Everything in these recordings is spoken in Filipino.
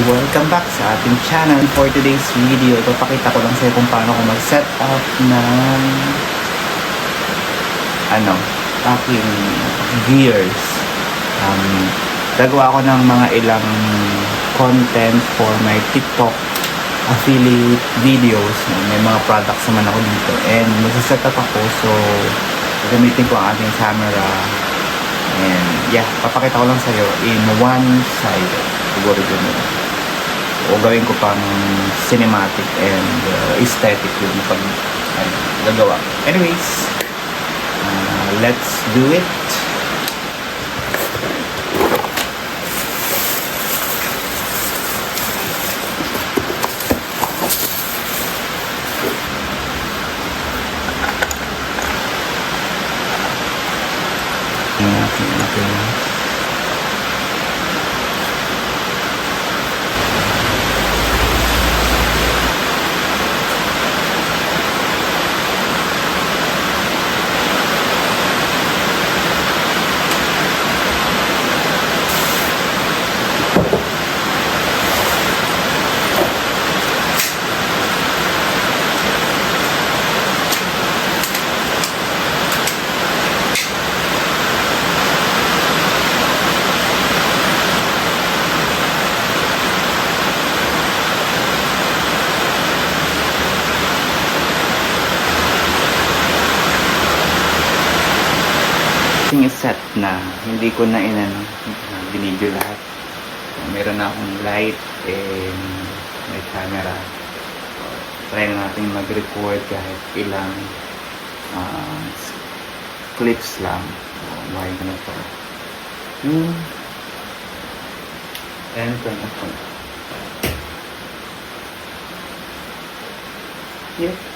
Welcome back sa ating channel. For today's video, ipapakita ko lang sa'yo kung paano ko mag-set up ng ano, aking gears. Um, gagawa ako ng mga ilang content for my TikTok affiliate videos. May mga products naman ako dito. And mag-set up ako. So, gamitin ko ang ating camera. And yeah, papakita ko lang sa'yo in one side. Siguro yun. O gawin ko pang cinematic and uh, aesthetic yung pag ano, gagawa. Anyways, uh, let's do it. Okay, okay. Yung set na, hindi ko na inano, binidyo lahat. Meron na akong light and may camera. Try na natin mag-record kahit ilang ah, clips lang. So, why ko na to. Hmm. And na to. Yep.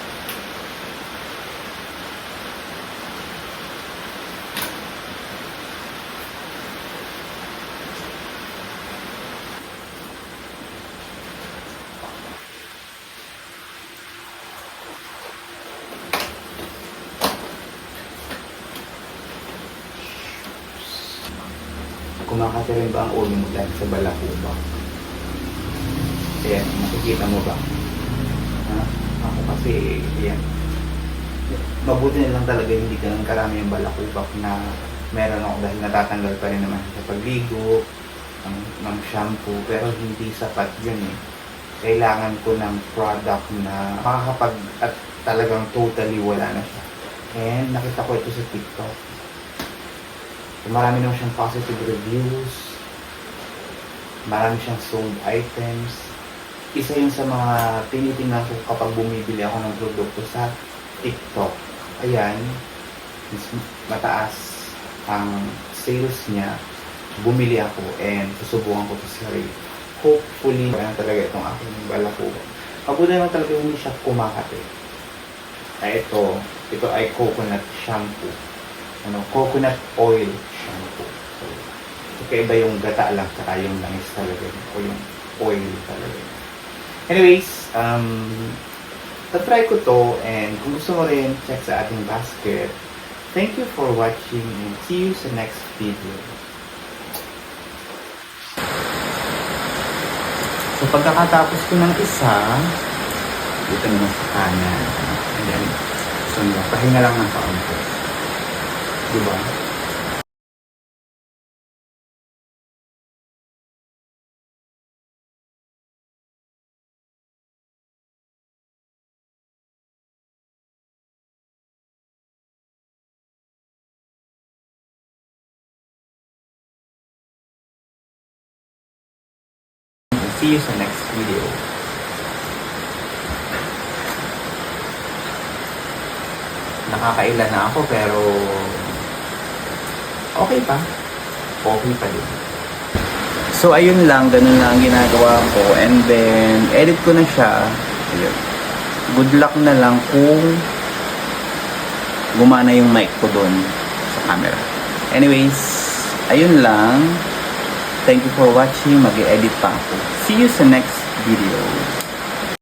Kumakati rin ba ang ulo mo dahil sa balakuba? Ayan, nakikita mo ba? Ha? Ako kasi, ayan. Mabuti na lang talaga hindi ganun karami yung balakubak na meron ako dahil natatanggal pa rin naman sa pagligo, ng, ng shampoo, pero hindi sapat yun eh. Kailangan ko ng product na makakapag at talagang totally wala na siya. And nakita ko ito sa TikTok. So, marami naman siyang positive reviews. Marami siyang sold items. Isa yun sa mga tinitingnan ko kapag bumibili ako ng produkto sa TikTok. Ayan, mataas ang sales niya. Bumili ako and susubukan ko to sa sarili. Hopefully, kaya talaga itong aking balako. Mabuti naman talaga hindi siya kumakate. Ay ito, ito ay coconut shampoo ano, coconut oil shampoo. So, kakaiba yung gata lang, saka yung langis talaga, o yung oil talaga. Anyways, um, tatry ko to, and kung gusto mo rin, check sa ating basket. Thank you for watching, and see you sa next video. So, pagkakatapos ko ng isa, dito naman sa kanan. And then, so, pahinga lang ng kaunti. Diba? See you sa next video. Nakakailan na ako pero okay pa. Okay pa din. So, ayun lang. Ganun lang ang ginagawa ko. And then, edit ko na siya. Ayun. Good luck na lang kung gumana yung mic ko doon sa camera. Anyways, ayun lang. Thank you for watching. mag edit pa ako. See you sa next video.